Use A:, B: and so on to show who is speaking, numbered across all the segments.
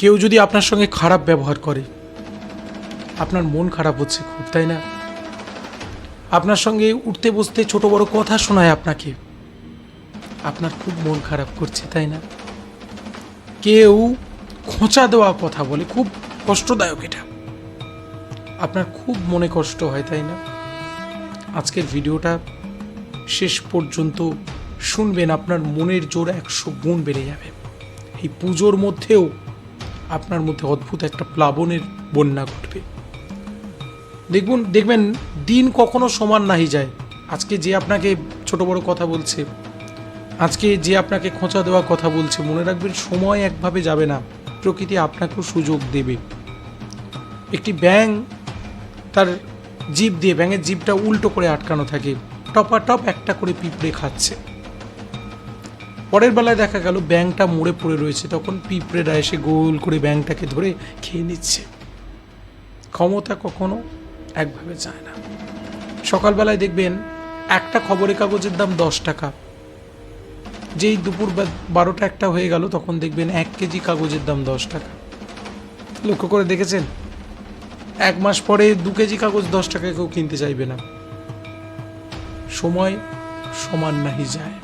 A: কেউ যদি আপনার সঙ্গে খারাপ ব্যবহার করে, আপনার মন খারাপ হচ্ছে খুব, তাই না? আপনার সঙ্গে উঠতে বসতে ছোট বড় কথা শোনায় আপনাকে, আপনার খুব মন খারাপ করছে, তাই না? কেউ খোঁচা দেওয়া কথা বলে, খুব কষ্টদায়ক এটা। আপনার খুব মনে কষ্ট হয়, তাই না? আজকের ভিডিওটা শেষ পর্যন্ত শুনবেন, আপনার মনের জোর একশো গুণ বেড়ে যাবে। এই পুজোর মধ্যেও আপনার মধ্যে অদ্ভুত একটা প্লাবনের বন্যা ঘটবে। দেখুন দেখবেন, দিন কখনো সমান নাহি যায়। আজকে যে আপনাকে ছোট বড় কথা বলছে, আজকে যে আপনাকে খোঁচা দেওয়া কথা বলছে, মনে রাখবেন সময় একভাবে যাবে না। প্রকৃতি আপনাকেও সুযোগ দেবে। একটি ব্যাং তার জিভ দিয়ে, ব্যাঙের জিভটা উল্টো করে আটকানো থাকে। টপাটপ একটা করে পিঁপড়ে খাচ্ছে। পরের বেলায় দেখা গেল ব্যাংটা মরে পড়ে রয়েছে। তখন পিঁপড়েরা এসে গোল করে ব্যাংটাকে ধরে খেয়ে নিচ্ছে। ক্ষমতা কখনো একভাবে যায় না। সকালবেলায় দেখবেন একটা খবরের কাগজের দাম দশ টাকা। যেই দুপুর বারোটা একটা হয়ে গেল, তখন দেখবেন এক কেজি কাগজের দাম দশ টাকা। লক্ষ্য করে দেখেছেন? এক মাস পরে দু কেজি কাগজ দশ টাকায় কেউ কিনতে চাইবে না। সময় সমান নাহি যায়।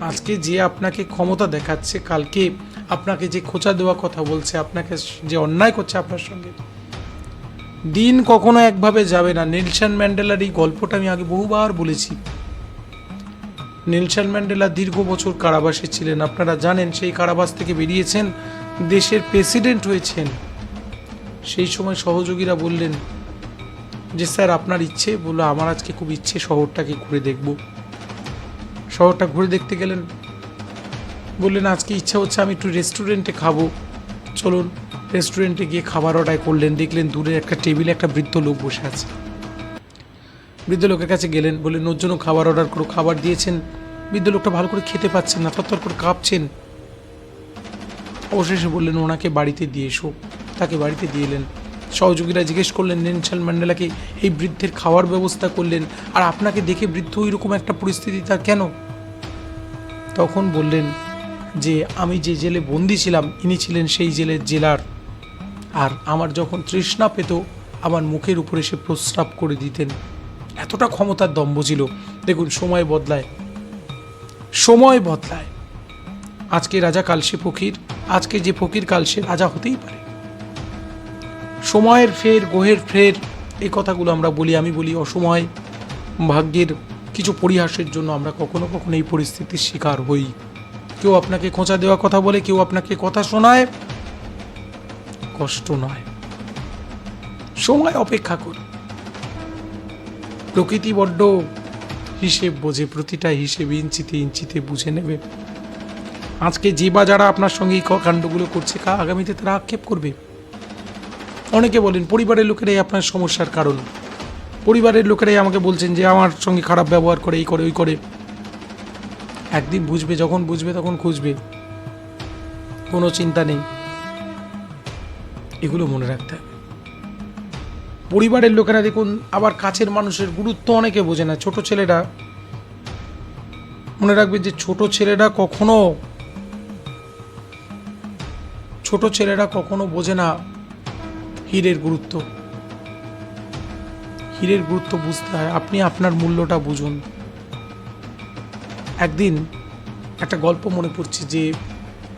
A: আজকে যে আপনাকে ক্ষমতা দেখাচ্ছে, কালকে আপনাকে যে খোঁচা দেওয়া কথা বলছে, আপনাকে যে অন্যায় করছে আপনার সঙ্গে, দিন কখনো একভাবে যাবে না। নেলসন ম্যান্ডেলার এই গল্পটা আমি আগে বহুবার বলেছি। নেলসন ম্যান্ডেলা দীর্ঘ বছর কারাবাসে ছিলেন। আপনারা জানেন, সেই কারাবাস থেকে বেরিয়েছেন, দেশের প্রেসিডেন্ট হয়েছেন। সেই সময় সহযোগীরা বললেন যে, স্যার, আপনার ইচ্ছে? বলল, আমার আজকে খুব ইচ্ছে শহরটাকে ঘুরে দেখব। শহরটা ঘুরে দেখতে গেলেন। বললেন, আজকে ইচ্ছা হচ্ছে আমি একটু রেস্টুরেন্টে খাব। চলুন রেস্টুরেন্টে গিয়ে খাবার অর্ডার করলেন। দেখলেন দূরে একটা টেবিলে একটা বৃদ্ধ লোক বসে আছে। বৃদ্ধ লোকের কাছে গেলেন, বললেন ওর জন্য খাবার অর্ডার করো, খাবার দিয়েছেন। বৃদ্ধ লোকটা ভালো করে খেতে পাচ্ছেন না তত্তর করে কাঁপছেন। অবশেষে বললেন, ওনাকে বাড়িতে দিয়ে এসো। তাকে বাড়িতে দিয়ে এলেন। সহযোগীরা জিজ্ঞেস করলেন, নেনশাল ম্যান্ডেলাকে এই বৃদ্ধের খাওয়ার ব্যবস্থা করলেন? আর আপনাকে দেখে বৃদ্ধ ওইরকম একটা পরিস্থিতি তার কেন? তখন বললেন যে, আমি যে জেলে বন্দি ছিলাম, ইনি ছিলেন সেই জেলের জেলার। আর আমার যখন তৃষ্ণা পেত, আমার মুখের উপরে সে প্রস্রাব করে দিতেন। এতটা ক্ষমতার দম্ভ ছিল। দেখুন, সময় বদলায়। সময় বদলায়। আজকে রাজা কাল সে ফকির, আজকে যে ফকির কাল সে রাজা হতেই পারে। সময়ের ফের, গোহের ফের এই কথাগুলো আমরা বলি, আমি বলি অসময়। ভাগ্যের কিছু পরিহাসের জন্য আমরা কখনো কখনো এই পরিস্থিতির শিকার হই। কেউ আপনাকে খোঁচা দেওয়া কথা বলে, কেউ আপনাকে কথা শোনায়। কষ্ট নয়। সময় অপেক্ষা করুন প্রকৃতি বড্ড হিসেব বোঝে, প্রতিটা হিসেব ইঞ্চিতে ইঞ্চিতে বুঝে নেবে। আজকে যে বা যারা আপনার সঙ্গে এই কাণ্ডগুলো করছে আগামীতে তারা আক্ষেপ করবে। অনেকে বলেন, পরিবারের লোকেরাই আপনার সমস্যার কারণ। পরিবারের লোকেরাই আমাকে বলছেন যে আমার সঙ্গে খারাপ ব্যবহার করে, এই করে, ওই করে। একদিন বুঝবে, যখন বুঝবে তখন খুঁজবে। কোনো চিন্তা নেই। এগুলো মনে রাখতে হবে। পরিবারের লোকেরা দেখুন, আবার কাছের মানুষের গুরুত্ব অনেকে বোঝে না। ছোট ছেলেরা, মনে রাখবে যে ছোট ছেলেরা কখনো, ছোট ছেলেরা কখনো বোঝে না হীরের গুরুত্ব। হীরের গুরুত্ব বুঝতে হয়। আপনি আপনার মূল্যটা বুঝুন। একদিন একটা গল্প মনে পড়ছে যে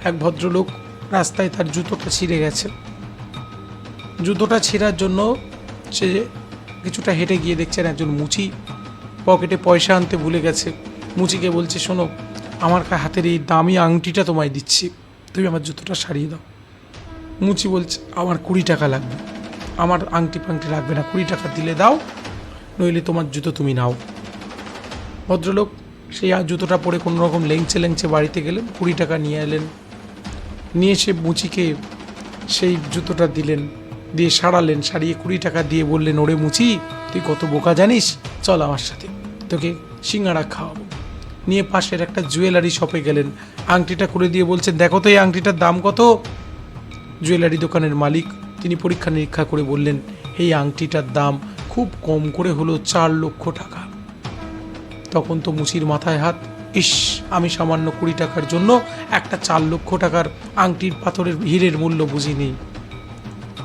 A: এক ভদ্রলোক রাস্তায় তার জুতোটা ছিঁড়ে গেছে। জুতোটা ছেঁড়ার জন্য সে কিছুটা হেঁটে গিয়ে দেখছেন একজন মুচি পকেটে পয়সা আনতে ভুলে গেছে। মুচিকে বলছে, শোনো, আমার হাতের এই দামি আংটিটা তোমায় দিচ্ছি। তুমি আমার জুতোটা সারিয়ে দাও। মুচি বলছে, আমার কুড়ি টাকা লাগবে। আমার আংটি ফাংটি লাগবে না, কুড়ি টাকা দিলে দাও, নইলে তোমার জুতো তুমি নাও। ভদ্রলোক সেই জুতোটা পরে কোনো রকম লেংচে লেংচে বাড়িতে গেলেন, কুড়ি টাকা নিয়ে এলেন। নিয়ে সে মুচিকে সেই জুতোটা দিলেন, দিয়ে সারালেন, সারিয়ে কুড়ি টাকা দিয়ে বললেন, ওরে মুচি, তুই কত বোকা জানিস? চল আমার সাথে, তোকে সিঙ্গাড়া খাওয়াবো। নিয়ে পাশের একটা জুয়েলারি শপে গেলেন। আংটিটা করে দিয়ে বলছেন, দেখো তো এই আংটিটার দাম কত? জুয়েলারি দোকানের মালিক তিনি পরীক্ষা নিরীক্ষা করে বললেন এই আংটিটার দাম খুব কম করে হলো চার লক্ষ টাকা। তখন তো মুচির মাথায় হাত, ইস, আমি সামান্য কুড়ি টাকার জন্য একটা চার লক্ষ টাকার আংটির পাথরের হীরের মূল্য বুঝিনি।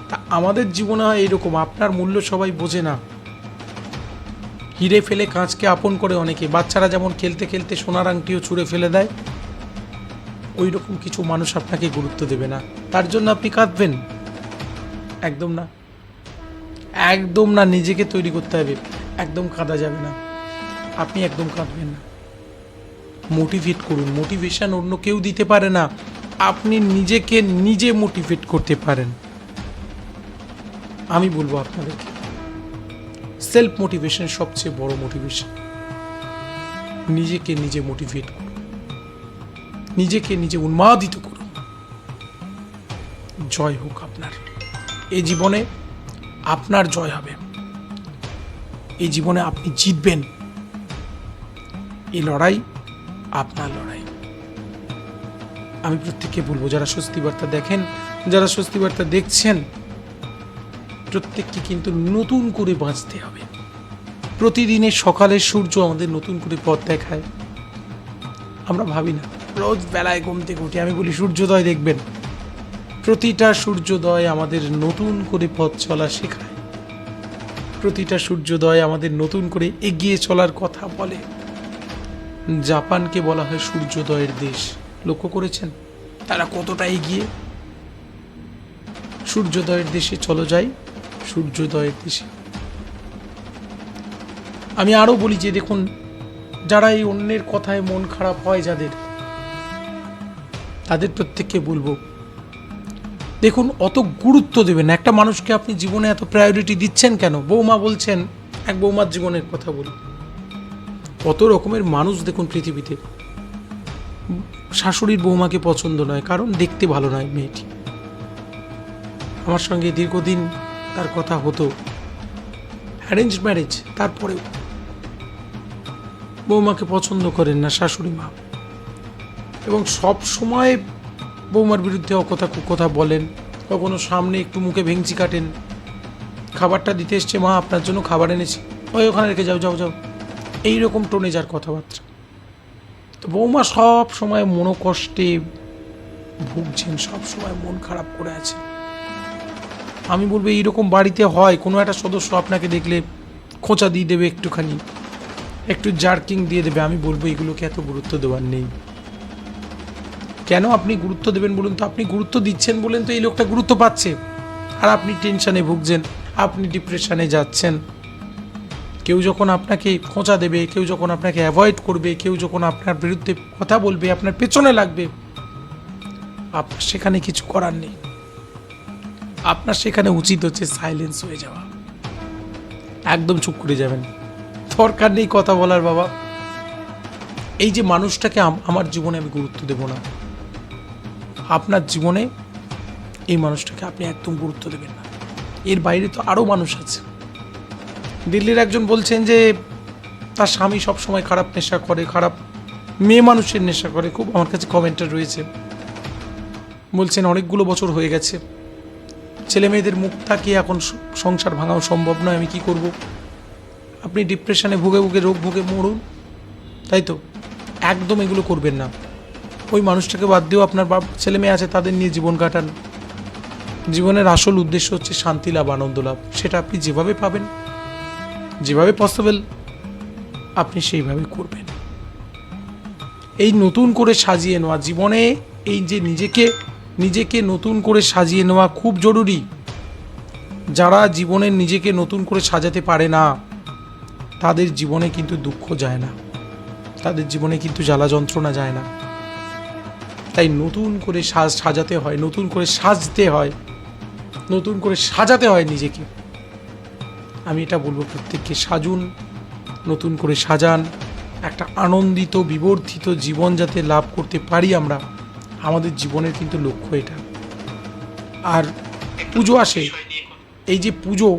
A: তা আমাদের জীবনে হয় এরকম, আপনার মূল্য সবাই বোঝে না। হিরে ফেলে কাঁচকে আপন করে অনেকে, বাচ্চারা যেমন খেলতে খেলতে সোনার আংটিও ছুঁড়ে ফেলে দেয় ওই রকম কিছু মানুষ আপনাকে গুরুত্ব দেবে না। তার জন্য আপনি কাঁদবেন। একদম না। একদম না, নিজেকে তৈরি করতে হবে। একদম কাঁদা যাবে না। আপনি একদম কাঁদবেন না। মোটিভেট করুন। মোটিভেশন অন্য কেউ দিতে পারে না। আপনি নিজেকে নিজে মোটিভেট করতে পারেন। আমি বলব আপনাদেরকে সেলফ মোটিভেশন সবচেয়ে বড় মোটিভেশন নিজেকে নিজে মোটিভেট করুন। নিজেকে নিজে উন্মাদিত করুন। জয় হোক আপনার। এই জীবনে আপনার জয় হবে। এই জীবনে আপনি জিতবেন। এই লড়াই আপনার লড়াই। আমি প্রত্যেককে বলব, যারা স্বস্তি বার্তা দেখেন, যারা স্বস্তি বার্তা দেখছেন, প্রত্যেককে কিন্তু নতুন করে বাঁচতে হবে। প্রতিদিনের সকালের সূর্য আমাদের নতুন করে পথ দেখায়। আমরা ভাবি না, রোজ বেলায় ঘুম থেকে উঠে, আমি বলি, সূর্যোদয় দেখবেন। প্রতিটা সূর্যোদয় আমাদের নতুন করে পথ চলা শেখায়। প্রতিটা সূর্যোদয় আমাদের নতুন করে এগিয়ে চলার কথা বলে। জাপানকে বলা হয় সূর্যোদয়ের দেশ। লক্ষ্য করেছেন? তারা কতটা এগিয়ে? সূর্যোদয়ের দেশে চলো যাই, সূর্যোদয়ের দেশে। আমি আরও বলি যে দেখুন, যারা এই অন্যের কথায় মন খারাপ হয় যাদের, তাদের প্রত্যেককে বলব দেখুন, অত গুরুত্ব দেবেন একটা মানুষকে আপনি জীবনে এত প্রায়োরিটি দিচ্ছেন কেন? বৌমা বলছেন, এক বৌমার জীবনের কথা বলি। কত রকমের মানুষ দেখুন পৃথিবীতে। শাশুড়ির বৌমাকে পছন্দ নয়, কারণ দেখতে ভালো নয় মেয়েটি। আমার সঙ্গে দীর্ঘদিন তার কথা হতো। অ্যারেঞ্জ ম্যারেজ তারপরেও। বৌমাকে পছন্দ করেন না শাশুড়ি মা। এবং সব সময় বৌমার বিরুদ্ধে অকথা কুকথা বলেন। কখনো সামনে একটু মুখে ভেঙচি কাটেন। খাবারটা দিতে এসছে, মা, আপনার জন্য খাবার এনেছি। ওই ওখানে রেখে যাও যাও যাও। এই রকম টোনে যার কথাবার্তা। তো বৌমা সব সময় মনোকষ্টে ভুগছেন, সব সময় মন খারাপ করে আছে। আমি বলব, এইরকম বাড়িতে হয়, কোনো একটা সদস্য আপনাকে দেখলে খোঁচা দিয়ে দেবে একটুখানি, একটু জার্কিং দিয়ে দেবে। আমি বলব, এগুলোকে এত গুরুত্ব দেওয়ার নেই। কেন আপনি গুরুত্ব দেবেন বলুন তো? আপনি গুরুত্ব দিচ্ছেন বলেন তো এই লোকটা গুরুত্ব পাচ্ছে। আর আপনি টেনশনে ভুগছেন, আপনি ডিপ্রেশনে যাচ্ছেন। কেউ যখন আপনাকে খোঁচা দেবে, কেউ যখন আপনাকে অ্যাভয়েড করবে, কেউ যখন আপনার বিরুদ্ধে কথা বলবে, আপনার পেছনে লাগবে, আপনার সেখানে কিছু করার নেই। আপনার সেখানে উচিত হচ্ছে সাইলেন্স হয়ে যাওয়া। একদম চুপ করে যাবেন। দরকার নেই কথা বলার বাবা। এই যে মানুষটাকে আমার জীবনে আমি গুরুত্ব দেব না। আপনার জীবনে এই মানুষটাকে আপনি একদম গুরুত্ব দেবেন না। এর বাইরে তো আরও মানুষ আছে। দিল্লির একজন বলছেন যে, তার স্বামী সব সময় খারাপ নেশা করে, খারাপ মেয়ে মানুষের নেশা করে। খুব আমার কাছে কমেন্টটা রয়েছে। বলছেন, অনেকগুলো বছর হয়ে গেছে। ছেলে মেয়েদের মুখ তাকিয়ে এখন সংসার ভাঙাও সম্ভব নয়? আমি কি করব? আপনি ডিপ্রেশনে ভুগে ভুগে রোগ ভুগে মরুন? তাই তো? একদম এগুলো করবেন না। ওই মানুষটাকে বাদ দিয়েও আপনার বাপ ছেলে মেয়ে আছে, তাদের নিয়ে জীবন কাটান। জীবনের আসল উদ্দেশ্য হচ্ছে শান্তি, লাভ, আনন্দ, লাভ। সেটা আপনি যেভাবে পাবেন, যেভাবে পসিবল আপনি সেইভাবে করবেন। এই নতুন করে সাজিয়ে নেওয়া জীবনে, এই যে নিজেকে নিজেকে নতুন করে সাজিয়ে নেওয়া খুব জরুরি। যারা জীবনে নিজেকে নতুন করে সাজাতে পারে না, তাদের জীবনে কিন্তু দুঃখ যায় না। তাদের জীবনে কিন্তু জ্বালা যন্ত্রণা যায় না। তাই নতুন করে সাজ সাজাতে হয়, নতুন করে সাজতে হয়, নতুন করে সাজাতে হয় নিজেকে। আমি এটা বলব প্রত্যেককে, সাজুন, নতুন করে সাজান, একটা আনন্দিত, বিবর্ধিত জীবন যাতে লাভ করতে পারি আমরা, আমাদের জীবনের কিন্তু লক্ষ্য এটা। আর পুজো আসে, এই যে পুজো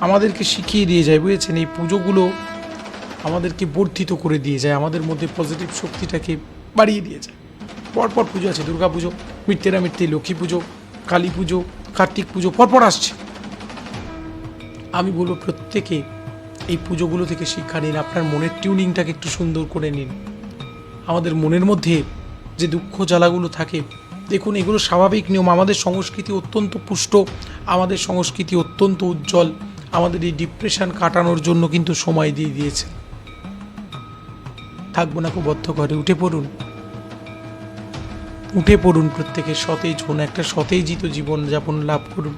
A: আমাদেরকে শিখিয়ে দিয়ে যায়, বুঝেছেন? এই পুজোগুলো আমাদেরকে বর্ধিত করে দিয়ে যায়, আমাদের মধ্যে পজিটিভ শক্তিটাকে বাড়িয়ে দিয়ে যায়। পরপর পুজো আছে, দুর্গা পুজো মৃত্যেরা মৃত্যে লক্ষ্মী পুজো, কালী পুজো, কার্তিক পুজো পরপর আসছে। আমি বলব প্রত্যেকে এই পুজোগুলো থেকে শিক্ষা নিন, আপনার মনের টিউনিংটাকে একটু সুন্দর করে নিন। আমাদের মনের মধ্যে যে দুঃখ জ্বালাগুলো থাকে, দেখুন এগুলো স্বাভাবিক নিয়ম, আমাদের সংস্কৃতি অত্যন্ত পুষ্ট, আমাদের সংস্কৃতি অত্যন্ত উজ্জ্বল, আমাদের এই ডিপ্রেশন কাটানোর জন্য কিন্তু সময় দিয়ে দিয়েছে। থাকব না খুব বদ্ধ করে উঠে পড়ুন। উঠে পড়ুন প্রত্যেকে সতেজ হন একটা সতেজিত জীবন যাপন লাভ করুন।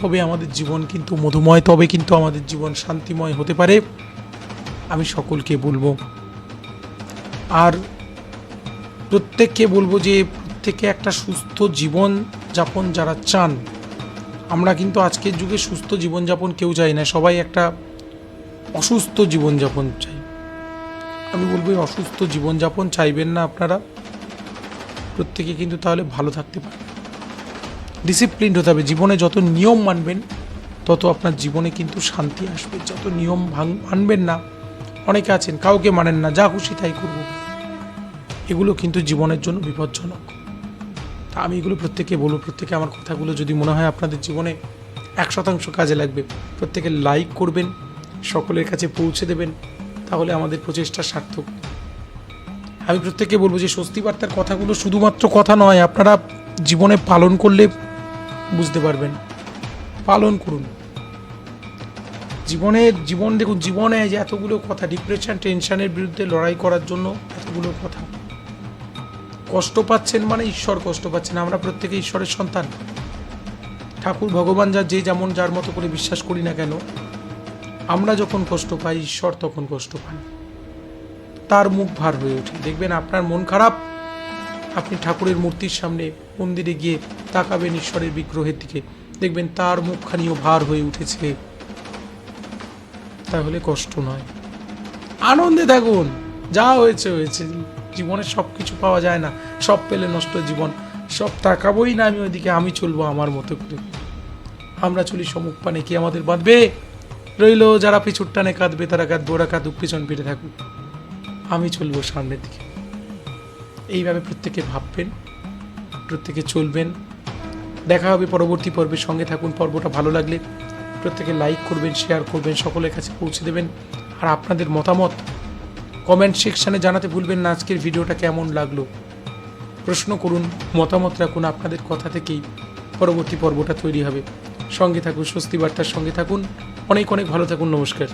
A: তবে আমাদের জীবন কিন্তু মধুময়, তবে কিন্তু আমাদের জীবন শান্তিময় হতে পারে। আমি সকলকে বলব, আর প্রত্যেককে বলব যে প্রত্যেকে একটা সুস্থ জীবন যাপন যারা চান, আমরা কিন্তু আজকের যুগে সুস্থ জীবনযাপন কেউ চাই না, সবাই একটা অসুস্থ জীবনযাপন চাই। আমি বলব অসুস্থ জীবনযাপন চাইবেন না আপনারা। প্রত্যেকে কিন্তু তাহলে ভালো থাকতে পারবে। ডিসিপ্লিন হতে হবে। জীবনে যত নিয়ম মানবেন, তত আপনার জীবনে কিন্তু শান্তি আসবে। যত নিয়ম ভাঙ, মানবেন না, অনেকে আছেন, কাউকে মানেন না, যা খুশি তাই করব। এগুলো কিন্তু জীবনের জন্য বিপজ্জনক। তা আমি এগুলো প্রত্যেকে বলব, প্রত্যেকে আমার কথাগুলো যদি মনে হয় আপনাদের জীবনে এক শতাংশ কাজে লাগবে, প্রত্যেকে লাইক করবেন, সকলের কাছে পৌঁছে দেবেন, তাহলে আমাদের প্রচেষ্টা সার্থক। আমি প্রত্যেককে বলব যে স্বস্তি বার্তার কথাগুলো শুধুমাত্র কথা নয়, আপনারা জীবনে পালন করলে বুঝতে পারবেন। পালন করুন। জীবনের জীবন দেখুন, জীবনে যে এতগুলো কথা ডিপ্রেশন টেনশনের বিরুদ্ধে লড়াই করার জন্য এতগুলো কথা। কষ্ট পাচ্ছেন মানে ঈশ্বর কষ্ট পাচ্ছেন, আমরা প্রত্যেকে ঈশ্বরের সন্তান। ঠাকুর, ভগবান যা, যে যেমন যার মতো করে বিশ্বাস করি না কেন, আমরা যখন কষ্ট পাই, ঈশ্বর তখন কষ্ট পান। তার মুখ ভার হয়ে ওঠে। দেখবেন আপনার মন খারাপ, আপনি ঠাকুরের মূর্তির সামনে মন্দিরে গিয়ে তাকাবেন ঈশ্বরের বিগ্রহের দিকে। দেখবেন তার মুখখানিও ভার হয়ে উঠেছে। তাহলে কষ্ট নয়। আনন্দে থাকুন। যা হয়েছে হয়েছে। জীবনে সব কিছু পাওয়া যায় না। সব পেলে নষ্ট জীবন। সব তাকাবোই না আমি ওইদিকে, আমি চলবো আমার মতো করে। আমরা চলি সমুখ পানে। কি আমাদের বাঁধবে? রইল যারা পিছুর টানে কাঁদবে, তারা কাঁদবে, ওরা কাঁদুক, পিছন ফিরে থাকুক। আমি চলবো সামনের দিকে। এইভাবে প্রত্যেকে ভাববেন, প্রত্যেকে চলবেন। দেখা হবে পরবর্তী পর্বের সঙ্গে থাকুন। পর্বটা ভালো লাগলে প্রত্যেকে লাইক করবেন শেয়ার করবেন, সকলের কাছে পৌঁছে দেবেন। আর আপনাদের মতামত কমেন্ট সেকশানে জানাতে ভুলবেন না। আজকের ভিডিওটা কেমন লাগল? প্রশ্ন করুন, মতামত রাখুন আপনাদের কথা থেকেই। পরবর্তী পর্বটা তৈরি হবে। সঙ্গে থাকুন, স্বস্তি বার্তার সঙ্গে থাকুন। অনেক অনেক ভালো থাকুন, নমস্কার।